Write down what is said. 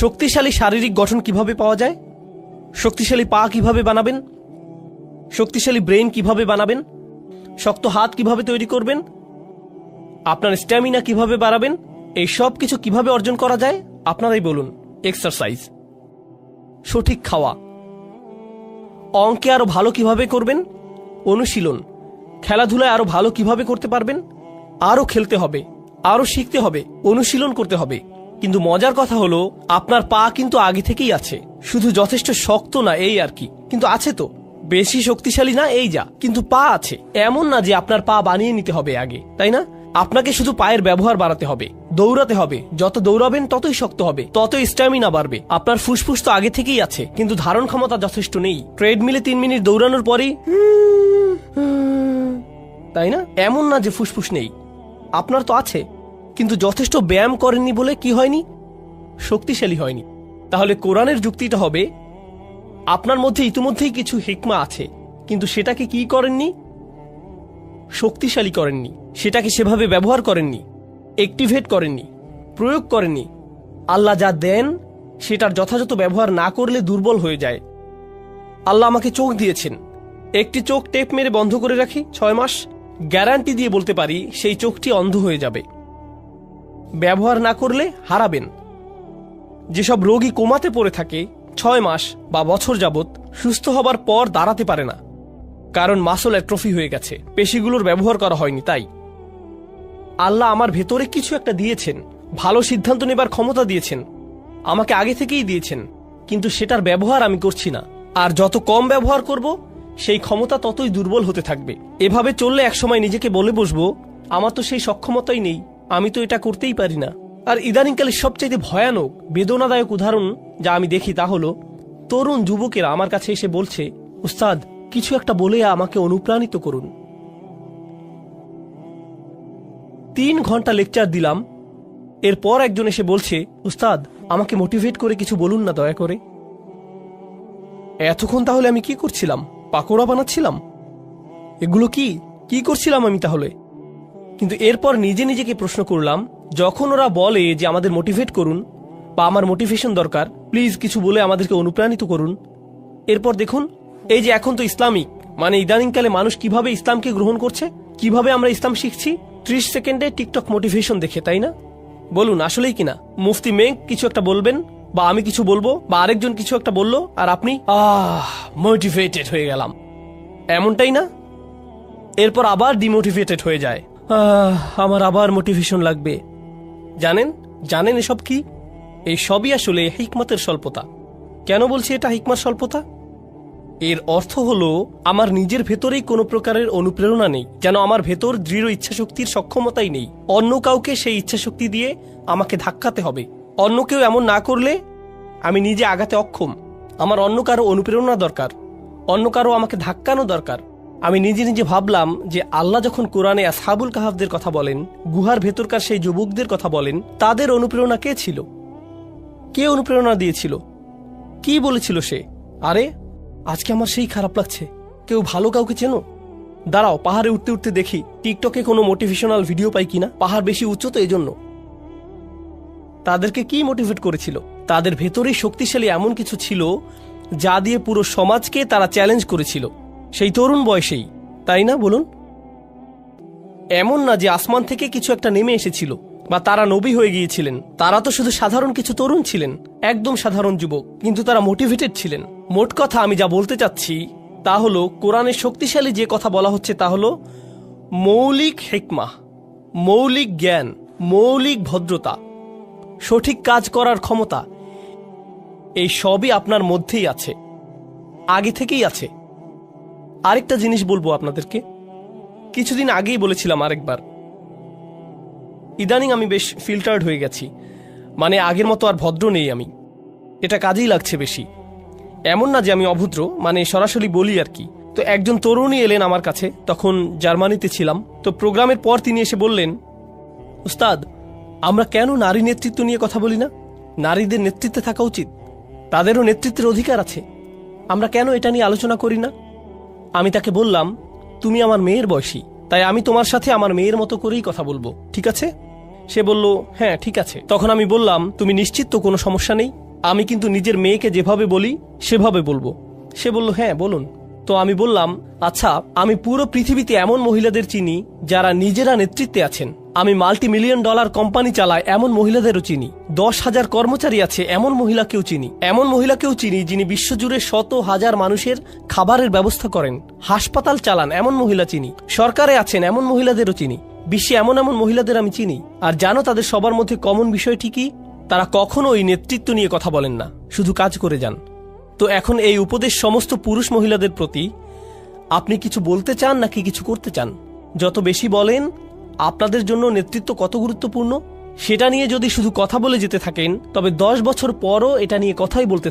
শক্তিশালী শারীরিক গঠন কীভাবে পাওয়া যায়? শক্তিশালী পা কীভাবে বানাবেন? শক্তিশালী ব্রেন কীভাবে বানাবেন? শক্ত হাত কীভাবে তৈরি করবেন? আপনার স্ট্যামিনা কীভাবে বাড়াবেন? এই সব কিছু কীভাবে অর্জন করা যায়? আপনারাই বলুন। এক্সারসাইজ। সঠিক খাওয়া। অঙ্কে আরও ভালো কীভাবে করবেন? অনুশীলন। খেলাধুলায় আরও ভালো কীভাবে করতে পারবেন? আরও খেলতে হবে। আরও শিখতে হবে। অনুশীলন করতে হবে। কিন্তু মজার কথা হলো, আপনার পা কিন্তু আগে থেকেই আছে। শুধু যথেষ্ট শক্ত না এই আর কি। কিন্তু আছে তো। বেশি শক্তিশালী না এই যা। কিন্তু পা আছে। এমন না যে আপনার পা বানিয়ে নিতে হবে আগে। তাই না? আপনাকে শুধু পায়ের ব্যবহার বাড়াতে হবে। দৌড়াতে হবে। যত দৌড়াবেন, ততই শক্ত হবে। ততই স্ট্যামিনা বাড়বে। আপনার ফুসফুস তো আগে থেকেই আছে। কিন্তু ধারণ ক্ষমতা যথেষ্ট নেই। ট্রেডমিলে তিন মিনিট দৌড়ানোর পরেই তাই না? এমন না যে ফুসফুস নেই। আপনার তো আছে। কিন্তু যথেষ্ট ব্যায়াম করেননি বলে কি হয়নি? শক্তিশালী হয়নি। তাহলে কোরআনের যুক্তিটা হবে, আপনার মধ্যে ইতিমধ্যেই কিছু হিকমা আছে, কিন্তু সেটাকে কি করেননি? শক্তিশালী করেননি। সেটাকে সেভাবে ব্যবহার করেননি অ্যাক্টিভেট করেননি, প্রয়োগ করেননি। আল্লাহ যা দেন, সেটার যথাযথ ব্যবহার না করলে দুর্বল হয়ে যায়। আল্লাহ আমাকে চোখ দিয়েছেন। একটি চোখ টেপ মেরে বন্ধ করে রাখি, ছয় মাস। গ্যারান্টি দিয়ে বলতে পারি, সেই চোখটি অন্ধ হয়ে যাবে। ব্যবহার না করলে হারাবেন। যেসব রোগী কোমাতে পড়ে থাকে, ছয় মাস বা বছর যাবত সুস্থ হবার পর দাঁড়াতে পারে না। কারণ মাসল অ্যাট্রফি হয়ে গেছে, পেশিগুলোর ব্যবহার করা হয়নি, তাই। আল্লাহ আমার ভেতরে কিছু একটা দিয়েছেন, ভালো সিদ্ধান্ত নেবার ক্ষমতা দিয়েছেন। আমাকে আগে থেকেই দিয়েছেন, কিন্তু সেটার ব্যবহার আমি করছি না। আর যত কম ব্যবহার করব, সেই ক্ষমতা ততই দুর্বল হতে থাকবে। এভাবে চললে একসময় নিজেকে বলে বসবো, আমার তো সেই সক্ষমতাই নেই। আমি তো এটা করতেই পারি না। আর ইদানিংকালে সবচাইতে ভয়ানক, বেদনাদায়ক উদাহরণ যা আমি দেখি তা হলো, তরুণ যুবকেরা আমার কাছে এসে বলছে উস্তাদ কিছু একটা বলে আমাকে অনুপ্রাণিত করুন। তিন ঘণ্টা লেকচার দিলাম, এরপর একজন এসে বলছে উস্তাদ আমাকে মোটিভেট করে কিছু বলুন না দয়া করে। এতক্ষণ তাহলে আমি কি করছিলাম? পাকোড়া বানাচ্ছিলাম? এগুলো কি? কি করছিলাম আমি তাহলে? কিন্তু এরপর নিজে নিজেকে প্রশ্ন করলাম, যখন ওরা বলে যে আমাদের মোটিভেট করুন বা আমার মোটিভেশন দরকার প্লিজ কিছু বলে আমাদেরকে অনুপ্রাণিত করুন। এরপর দেখুন, এই যে এখন তো ইসলামিক মানে ইদানিংকালে মানুষ কীভাবে ইসলামকে গ্রহণ করছে, কীভাবে আমরা ইসলাম শিখছি, ত্রিশ সেকেন্ডে টিকটক মোটিভেশন দেখে, তাই না? বলুন, আসলেই কিনা? মুফতি মেঘ কিছু একটা বলবেন, বা আমি কিছু বলব, বা আরেকজন কিছু একটা বলল, আর আপনি, আহ মোটিভেটেড হয়ে গেলাম। এমনটাই না? এরপর আবার ডিমোটিভেটেড হয়ে যায়। আমার আবার মোটিভেশন লাগবে। জানেন জানেন এসব কি? এই সবই আসলে হিকমতের স্বল্পতা। কেন বলছি এটা হিকমার স্বল্পতা? এর অর্থ হলো, আমার নিজের ভেতরেই কোনো প্রকারের অনুপ্রেরণা নেই, যেন আমার ভেতর দৃঢ় ইচ্ছাশক্তির সক্ষমতাই নেই। অন্য কাউকে সেই ইচ্ছাশক্তি দিয়ে আমাকে ধাক্কাতে হবে। অন্য কেউ এমন না করলে আমি নিজে আগাতে অক্ষম। আমার অন্য কারও অনুপ্রেরণা দরকার। অন্য কারও আমাকে ধাক্কানো দরকার। আমি নিজে নিজে ভাবলাম যে আল্লাহ যখন কোরআনে আসহাবুল কাহাবদের কথা বলেন, গুহার ভেতরকার সেই যুবকদের কথা বলেন, তাদের অনুপ্রেরণা কে ছিল? কে অনুপ্রেরণা দিয়েছিল? কি বলেছিল সে? আরে, আজকে আমার সেই খারাপ লাগছে। কেউ ভালো কাউকে চেনো? দাঁড়াও, পাহাড়ে উঠতে উঠতে দেখি টিকটকে কোনো মোটিভেশনাল ভিডিও পাই কিনা। পাহাড় বেশি উচ্চ তো এই জন্য তাদেরকে কি মোটিভেট করেছিল? তাদের ভেতরেই শক্তিশালী এমন কিছু ছিল যা দিয়ে পুরো সমাজকে তারা চ্যালেঞ্জ করেছিল। সেই তরুণ বয়সেই, তাই না বলুন? এমন না যে আসমান থেকে কিছু একটা নেমে এসেছিল, বা তারা নবী হয়ে গিয়েছিলেন। তারা তো শুধু সাধারণ কিছু তরুণ ছিলেন, একদম সাধারণ যুবক, কিন্তু তারা মোটিভেটেড ছিলেন। মোট কথা আমি যা বলতে চাচ্ছি, তা হলো, কোরআনের শক্তিশালী যে কথা বলা হচ্ছে তা হলো, মৌলিক হেকমা, মৌলিক জ্ঞান, মৌলিক ভদ্রতা, সঠিক কাজ করার ক্ষমতা, এই সবই আপনার মধ্যেই আছে, আগে থেকেই আছে। আরেকটা জিনিস বলব আপনাদেরকে। কিছুদিন আগেই বলেছিলাম আরেকবার। ইদানিং আমি বেশ ফিল্টার্ড হয়ে গেছি। মানে আগের মতো আর ভদ্র নেই আমি। এটা কাজেই লাগছে বেশি। এমন না যে আমি অভদ্র মানে সরাসরি বলি আর কি। তো একজন তরুণী এলেন আমার কাছে, তখন জার্মানিতে ছিলাম। তো প্রোগ্রামের পর তিনি এসে বললেন উস্তাদ আমরা কেন নারী নেতৃত্ব নিয়ে কথা বলি না? নারীদের নেতৃত্বে থাকা উচিত। তাদেরও নেতৃত্বের অধিকার আছে। আমরা কেন এটা নিয়ে আলোচনা করি না? আমি তাকে বললাম, তুমি আমার মেয়ের বয়সী, তাই আমি তোমার সাথে আমার মেয়ের মতো করেই কথা বলব, ঠিক আছে? সে বলল হ্যাঁ ঠিক আছে। তখন আমি বললাম, তুমি নিশ্চিত তো কোনো সমস্যা নেই? আমি কিন্তু নিজের মেয়েকে যেভাবে বলি, সেভাবে বলব। সে বলল হ্যাঁ বলুন। তো আমি বললাম আচ্ছা আমি পুরো পৃথিবীতে এমন মহিলাদের চিনি যারা নিজেরা নেতৃত্বে আছেন। আমি মাল্টি মিলিয়ন ডলার কোম্পানি চালাই, এমন মহিলাদেরও চিনি। দশ হাজার কর্মচারী আছে, এমন মহিলাকেও চিনি। এমন মহিলাকেও চিনি যিনি বিশ্বজুড়ে শত হাজার মানুষের খাবারের ব্যবস্থা করেন। হাসপাতাল চালান, এমন মহিলা চিনি। সরকারে আছেন, এমন মহিলাদেরও চিনি। বিশ্বে এমন এমন মহিলাদের আমি চিনি। আর জানো, তাদের সবার মধ্যে কমন বিষয়টি কি তারা কখনোই নেতৃত্ব নিয়ে কথা বলেন না। শুধু কাজ করে যান। তো এখন এই উপদেশ সমস্ত পুরুষ মহিলাদের প্রতি, আপনি কিছু বলতে চান নাকি কিছু করতে চান? যত বেশি বলেন আপনাদের জন্য নেতৃত্ব কত গুরুত্বপূর্ণ? সেটা নিয়ে যদি শুধু কথা বলে যেতে থাকেন, তবে দশ বছর পরও এটা নিয়ে কথাই বলতে